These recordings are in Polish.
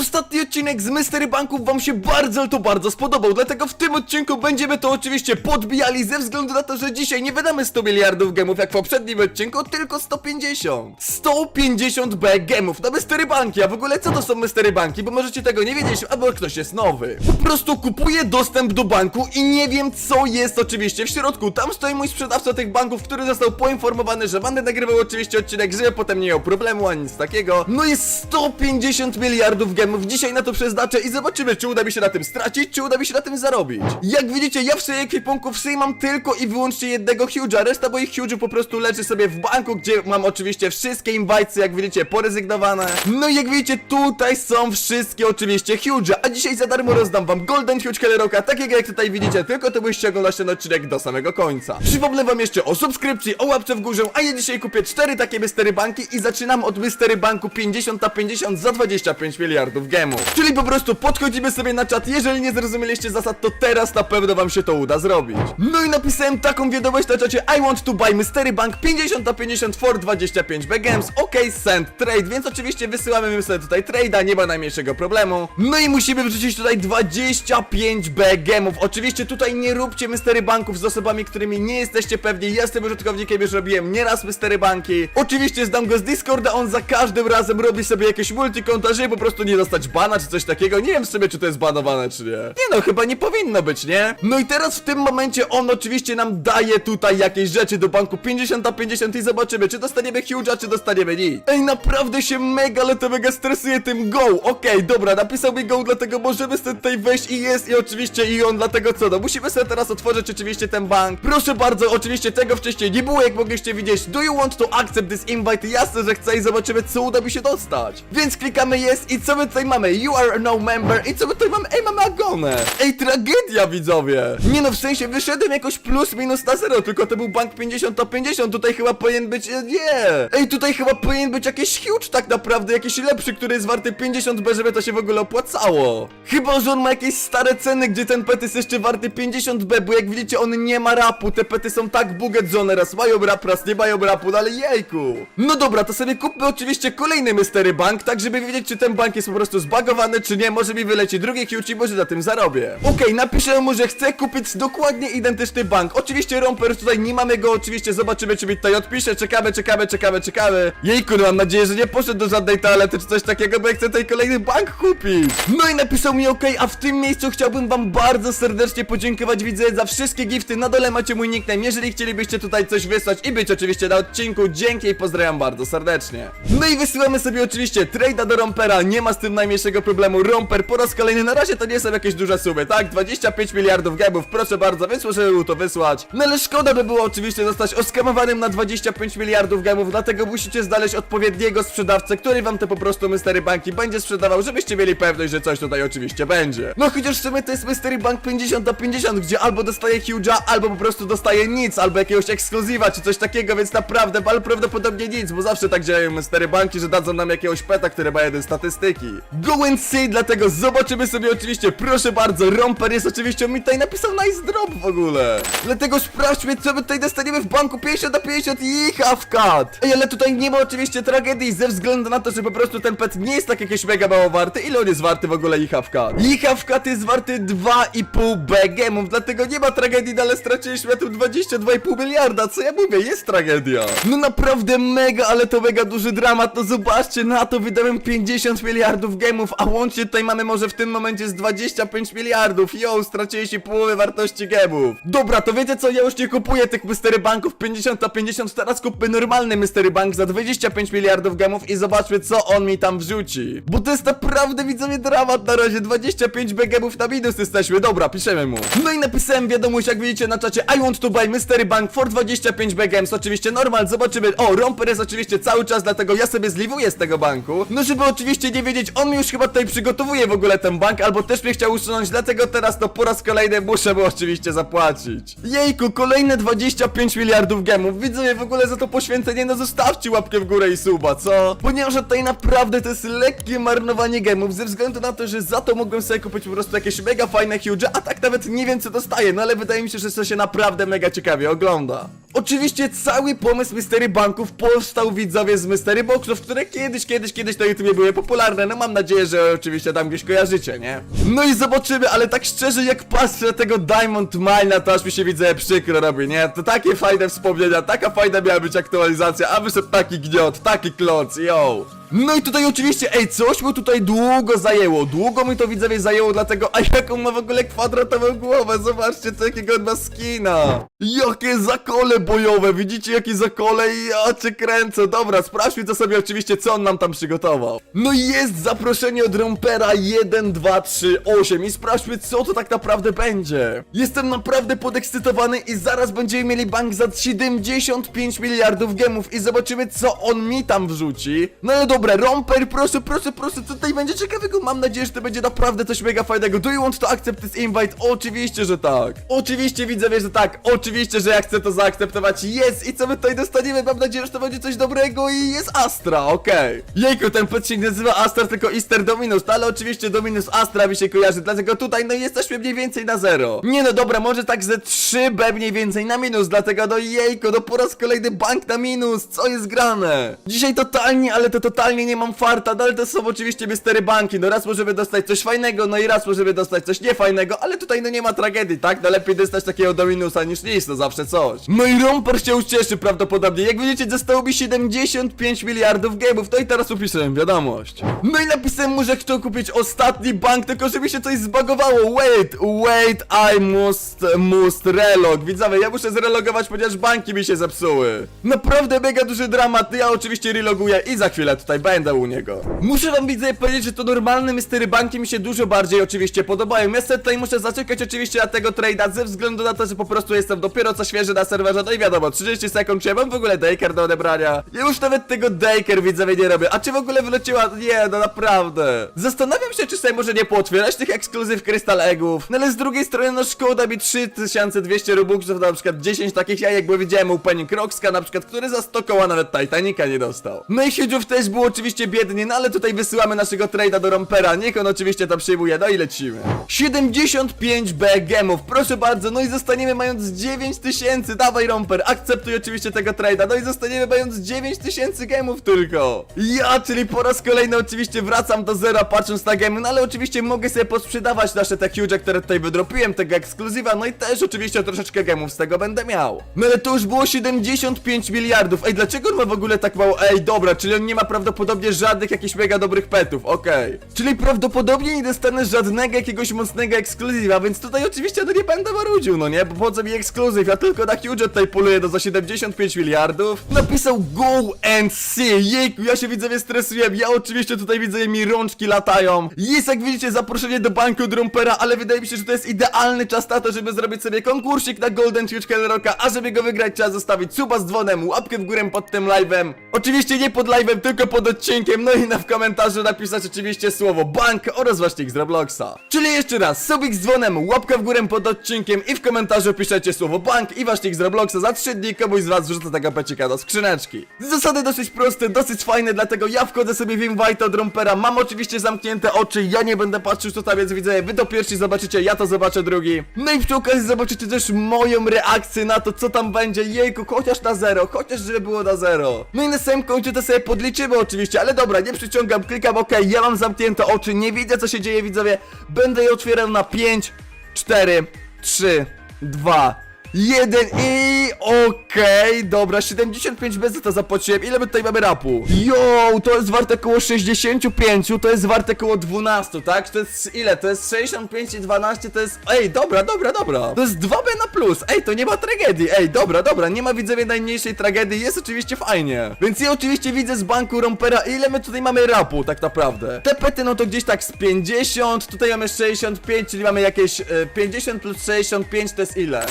ostatni odcinek z Mystery Banków wam się bardzo, to bardzo spodobał, dlatego w tym odcinku będziemy to oczywiście podbijali ze względu na to, że dzisiaj nie wydamy 100 miliardów gemów jak w poprzednim odcinku, tylko 150. 150 B gemów na Mystery Banki, a w ogóle co to są Mystery Banki, bo możecie tego nie wiedzieć, albo ktoś jest nowy. Po prostu kupuję dostęp do banku i nie wiem co jest oczywiście w środku. Tam stoi mój sprzedawca tych banków, który został poinformowany, że będę nagrywał oczywiście odcinek, żeby potem nie miał problemu ani nic takiego. No jest 150 miliardów gemów, dzisiaj na to przeznaczę i zobaczymy, czy uda mi się na tym stracić, czy uda mi się na tym zarobić. Jak widzicie, ja w swojej ekwipunku w mam tylko i wyłącznie jednego Huge'a, reszta moich Huge'ów po prostu leży sobie w banku, gdzie mam oczywiście wszystkie inwajcy, jak widzicie, porezygnowane. No i jak widzicie, tutaj są wszystkie oczywiście Huge'e, a dzisiaj za darmo rozdam wam Golden Huge Kellerocka, takiego jak tutaj widzicie, tylko to byście oglądać ten odcinek do samego końca. Przypomnę wam jeszcze o subskrypcji, o łapce w górze, a ja dzisiaj kupię cztery takie Mystery Banki i zaczynam od Mystery Banku 50 na 50 za 25 miliardów gemów. Czyli po prostu podchodzimy sobie na czat, jeżeli nie zrozumieliście zasad, to teraz na pewno wam się to uda zrobić. No i napisałem taką wiadomość na czacie I want to buy Mystery Bank 50 na 50 for 25 B games, ok, send trade, więc oczywiście wysyłamy my sobie tutaj trade'a, nie ma najmniejszego problemu. No i musimy wrzucić tutaj 25 B gemów. Oczywiście tutaj nie róbcie Mystery Banków z osobami, którymi nie jesteście pewni. Ja jestem użytkownikiem, już robiłem nieraz Mystery Banki. Oczywiście zdam go z Discorda, on za każdym razem robi sobie jakieś multikonta, żeby po prostu nie dostać bana czy coś takiego. Nie wiem sobie, czy to jest banowane, czy nie. Nie no, chyba nie powinno być, nie? No i teraz w tym momencie on oczywiście nam daje tutaj jakieś rzeczy do banku 50 na 50 i zobaczymy, czy dostaniemy Huge'a, czy dostaniemy nic. Ej, naprawdę się mega, ale to mega stresuje tym go. Okej, dobra, napisał mi go, dlatego możemy sobie tutaj wejść i jest i oczywiście i on, dlatego co, no musimy sobie teraz otworzyć oczywiście ten bank. Proszę bardzo, oczywiście tego wcześniej nie było, jak mogliście widzieć. Do you want to accept this invite? Jasne, że chcę i zobaczymy, co uda mi się dostać. Więc klikamy jest i co my tutaj mamy? You are no member i co my tutaj mamy? Ej, mamy agonę. Ej, tragedia, widzowie. Nie no, w sensie wyszedłem jakoś plus minus na zero, tylko to był bank 50 na 50, tutaj chyba powinien być, e, nie. Ej, tutaj chyba powinien być jakiś huge tak naprawdę, jakiś lepszy, który jest warty 50B, żeby to się w ogóle opłacało. Chyba, że on ma jakieś stare ceny, gdzie ten pet jest jeszcze warty 50B, bo jak widzicie, on nie ma rapu, te pety są tak bugedzone, raz mają rap, raz nie mają rapu, no ale jejku. No dobra, to sobie kupmy oczywiście kolejny Mystery Bank, tak żeby wiedzieć, czy ten bank jest po prostu zbagowany, czy nie, może mi wyleci drugi huge i może na tym zarobię. Okej, napiszę mu, że chcę kupić dokładnie identyczny bank. Oczywiście Romper tutaj nie mamy go, oczywiście zobaczymy, czy mi tutaj odpisze, czekamy, czekamy, czekamy, czekamy. Jejku, no mam nadzieję, że nie poszedł do żadnej toalety czy coś takiego, bo ja chcę tutaj kolejny bank kupić. No i napisał mi ok, a w tym miejscu chciałbym wam bardzo serdecznie podziękować widzę za wszystkie gifty. Na dole macie mój nickname, jeżeli chcielibyście tutaj coś wysłać i być oczywiście na odcinku, dzięki i pozdrawiam bardzo serdecznie. No i wysyłamy sobie oczywiście trade'a do Rompera, nie ma z tym najmniejszego problemu. Romper po raz kolejny, na razie to nie są jakieś duże sumy, tak? 25 miliardów gemów, proszę bardzo, więc możemy mu to wysłać. No ale szkoda by było oczywiście zostać oskamowanym na 25 miliardów gemów, dlatego musicie znaleźć odpowiedniego sprzedawcę, który wam te po prostu Mystery Banki będzie sprzedawał, żebyście mieli pewność, że coś tutaj oczywiście będzie. No chociaż w sumie to jest Mystery Bank 50 na 50, gdzie albo dostaje Huge'a, albo po prostu dostaje nic, albo jakiegoś ekskluzywa, czy coś takiego, więc naprawdę, ale prawdopodobnie nic, bo zawsze tak działają Mystery Banki, że dadzą nam jakiegoś peta, który ma jeden statystyki. Go see, dlatego zobaczymy sobie oczywiście, proszę bardzo, Romper jest oczywiście, on mi tutaj napisał nice drop w ogóle. Dlatego sprawdźmy, co my tutaj dostaniemy w banku 50 na 50 i half cut. Ej, ale tutaj nie ma oczywiście tragedii ze względu na to, że po prostu ten pet nie jest tak jakieś mega mało warty. Ile on jest warty w ogóle i half cut? I half cut jest warty 2,5 B gemów, dlatego nie ma tragedii, no ale straciliśmy tu 22,5 miliarda, co ja mówię, jest tragedia. No naprawdę mega, ale to mega duży dramat, no zobaczcie, na to wydałem 50 miliardów gemów, a łącznie tutaj mamy może w tym momencie z 25 miliardów. Yo, straciliście połowę wartości gemów. Dobra, to wiecie co, ja już nie kupuję tych mystery banków 50 na 50, teraz kupmy normalny mystery bank za 25 miliardów gemów i zobaczmy co on mi tam wrzuci. Bo to jest naprawdę widzowie dramat na razie, 25 B gemów na minus jesteśmy, dobra, piszemy mu. No i napisałem wiadomość, jak widzicie na czacie, I want to buy mystery bank for 25 B games, oczywiście normal, zobaczymy. O, Romper jest oczywiście cały czas, dlatego ja sobie zliwuję z tego banku. No żeby oczywiście nie wiedzieć, on mi już chyba tutaj przygotowuje w ogóle ten bank, albo też mnie chciał usunąć, dlatego teraz to po raz kolejny muszę mu oczywiście zapłacić. Jejku, kolejne 25 miliardów gemów, widzowie w ogóle za to poświęcenie, no zostawcie łapkę w górę i suba, co? Ponieważ tutaj naprawdę to jest lekkie marnowanie gemów, ze względu na to, że za to mogłem sobie kupić po prostu jakieś mega fajne huge, a tak nawet nie wiem co dostaję, no ale wydaje mi się, że to się naprawdę mega ciekawie ogląda. Oczywiście cały pomysł Mystery Banków powstał widzowie z Mystery Boxów, które kiedyś, kiedyś, kiedyś na YouTubie były popularne. No mam nadzieję, że oczywiście tam gdzieś kojarzycie, nie? No i zobaczymy, ale tak szczerze jak patrzę na tego Diamond Mine, to aż mi się widzę przykro robi, nie? To takie fajne wspomnienia, taka fajna miała być aktualizacja, a wyszedł taki gniot, taki kloc, yo! No i tutaj oczywiście, ej, coś mu tutaj długo zajęło, długo mi to widzowie zajęło, dlatego, a jaką ma w ogóle kwadratową głowę, zobaczcie, co jakiego on ma skina. Jakie zakole bojowe, widzicie jakie zakole i ja cię kręcę, dobra, sprawdźmy to sobie oczywiście, co on nam tam przygotował. No i jest zaproszenie od Rompera 1, 2, 3, 8 i sprawdźmy, co to tak naprawdę będzie. Jestem naprawdę podekscytowany i zaraz będziemy mieli bank za 75 miliardów gemów i zobaczymy, co on mi tam wrzuci. No ale dobra, Romper, proszę, proszę, proszę, co tutaj będzie ciekawego? Mam nadzieję, że to będzie naprawdę coś mega fajnego. Do you want to accept this invite? Oczywiście, że tak. Oczywiście widzowie, że tak. Oczywiście, że ja chcę to zaakceptować. Jest! I co my tutaj dostaniemy? Mam nadzieję, że to będzie coś dobrego i jest Astra, okej. Jejku, ten pet się nie nazywa Astra, tylko Easter Dominus, no ale oczywiście Dominus Astra mi się kojarzy, dlatego tutaj no jesteśmy mniej więcej na zero. Nie no dobra, może tak ze 3B mniej więcej na minus, dlatego no jejku, no po raz kolejny bank na minus, co jest grane? Dzisiaj totalnie, ale to totalnie nie mam farta, no ale to są oczywiście mystery banki, no raz możemy dostać coś fajnego, no i raz możemy dostać coś niefajnego, ale tutaj no nie ma tragedii, tak? No lepiej dostać takiego Dominusa niż nic, no zawsze coś. No i Romper się ucieszy prawdopodobnie, jak widzicie zostało mi 75 miliardów gemów, no i teraz upiszę wiadomość. No i napisałem mu, że chcę kupić ostatni bank, tylko że mi się coś zbagowało, wait, wait, I must, must relog, widzowie, ja muszę zrelogować, ponieważ banki mi się zepsuły. Naprawdę mega duży dramat, ja oczywiście reloguję i za chwilę tutaj będę u niego. Muszę wam widzę powiedzieć, że to normalne mystery banki mi się dużo bardziej oczywiście podobają. Ja sobie tutaj muszę zaczekać oczywiście na tego trade'a ze względu na to, że po prostu jestem dopiero co świeży na serwerze, no i wiadomo, 30 sekund, czy ja mam w ogóle daycare do odebrania? Ja już nawet tego daycare widzowie nie robię, a czy w ogóle wyleciała? Nie, no naprawdę. Zastanawiam się, czy sobie może nie pootwierać tych ekskluzyw Crystal Eggów, no ale z drugiej strony no szkoda mi 3200 robuxów, na przykład 10 takich jajek, bo widziałem u Penny Crockska na przykład, który za 100 koła nawet Titanica nie dostał. No i Huge'ów też było oczywiście biednie, no ale tutaj wysyłamy naszego trade'a do Rompera, niech on oczywiście to przyjmuje, no i lecimy. 75B gemów, proszę bardzo, no i zostaniemy mając 9000, dawaj Romper, akceptuj oczywiście tego trade'a, no i zostaniemy mając 9000 gemów tylko. Ja, czyli po raz kolejny oczywiście wracam do zera patrząc na gemy, no ale oczywiście mogę sobie posprzedawać nasze te huge, które tutaj wydropiłem, tego ekskluzywa, no i też oczywiście troszeczkę gemów z tego będę miał. No ale to już było 75 miliardów, ej, dlaczego on ma w ogóle tak mało, ej, dobra, czyli on nie ma prawdopodobnie żadnych jakichś mega dobrych petów, okej. Czyli prawdopodobnie nie dostanę żadnego jakiegoś mocnego ekskluzywa, więc tutaj oczywiście no nie będę marudził, no nie, bo po co mi ekskluzyw, ja tylko na huge tutaj poluję do za 75 miliardów. Napisał go and see, jejku, ja się widzowie stresuję, ja oczywiście tutaj widzę mi rączki latają. Jest jak widzicie zaproszenie do banku Drumpera, ale wydaje mi się, że to jest idealny czas na to, żeby zrobić sobie konkursik na Golden Huge Rocka, a żeby go wygrać trzeba zostawić suba z dzwonem, łapkę w górę pod tym live'em. Oczywiście nie pod live'em, tylko pod odcinkiem, no i na w komentarzu napisać oczywiście słowo bank oraz właśnie X Robloxa. Czyli jeszcze raz, subik z dzwonem, łapka w górę pod odcinkiem i w komentarzu piszecie słowo bank i właśnie X Robloxa za 3 dni komuś z was wrzucę tego pecika do skrzyneczki. Zasady dosyć proste, dosyć fajne, dlatego ja wchodzę sobie w invite od Rompera, mam oczywiście zamknięte oczy, ja nie będę patrzył co tam jest, widzę, wy to pierwsi zobaczycie, ja to zobaczę drugi. No i przy okazji zobaczycie też moją reakcję na to, co tam będzie, jejku, chociaż na zero, chociaż żeby było na zero. No i na samym końcu to sobie podliczymy oczywiście, ale dobra, nie przyciągam, klikam OK, ja mam zamknięte oczy, nie widzę co się dzieje widzowie, będę je otwierał na 5, 4, 3, 2, Jeden i okej, dobra, 75 bez to zapłaciłem. Ile my tutaj mamy rapu? Yo, to jest warte około 65, to jest warte około 12, tak? To jest ile? To jest 65 i 12, to jest... Ej, dobra, dobra, dobra. To jest 2B na plus, ej, to nie ma tragedii, ej, dobra, dobra, nie ma widzowie najmniejszej tragedii, jest oczywiście fajnie. Więc ja oczywiście widzę z banku Rompera, ile my tutaj mamy rapu, tak naprawdę. Te pety, no to gdzieś tak z 50, tutaj mamy 65, czyli mamy jakieś e, 50 plus 65 to jest ile?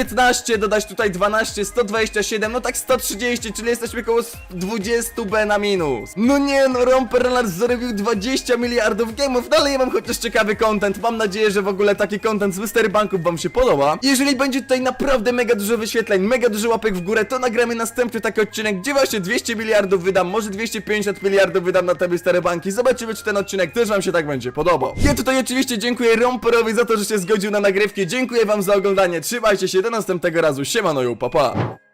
115, dodać tutaj 12, 127, no tak 130, czyli jesteśmy koło 20B na minus. No nie no, Romper nas zarobił 20 miliardów gemów, no ale ja mam chociaż ciekawy content, mam nadzieję, że w ogóle taki content z Mystery Banków wam się podoba. Jeżeli będzie tutaj naprawdę mega dużo wyświetleń, mega dużo łapek w górę, to nagramy następny taki odcinek, gdzie właśnie 200 miliardów wydam, może 250 miliardów wydam na te Mystery Banki, zobaczymy czy ten odcinek też wam się tak będzie podobał. Ja tutaj oczywiście dziękuję Romperowi za to, że się zgodził na nagrywki, dziękuję wam za oglądanie, trzymajcie się, do następnego razu, siemano, papa. Pa.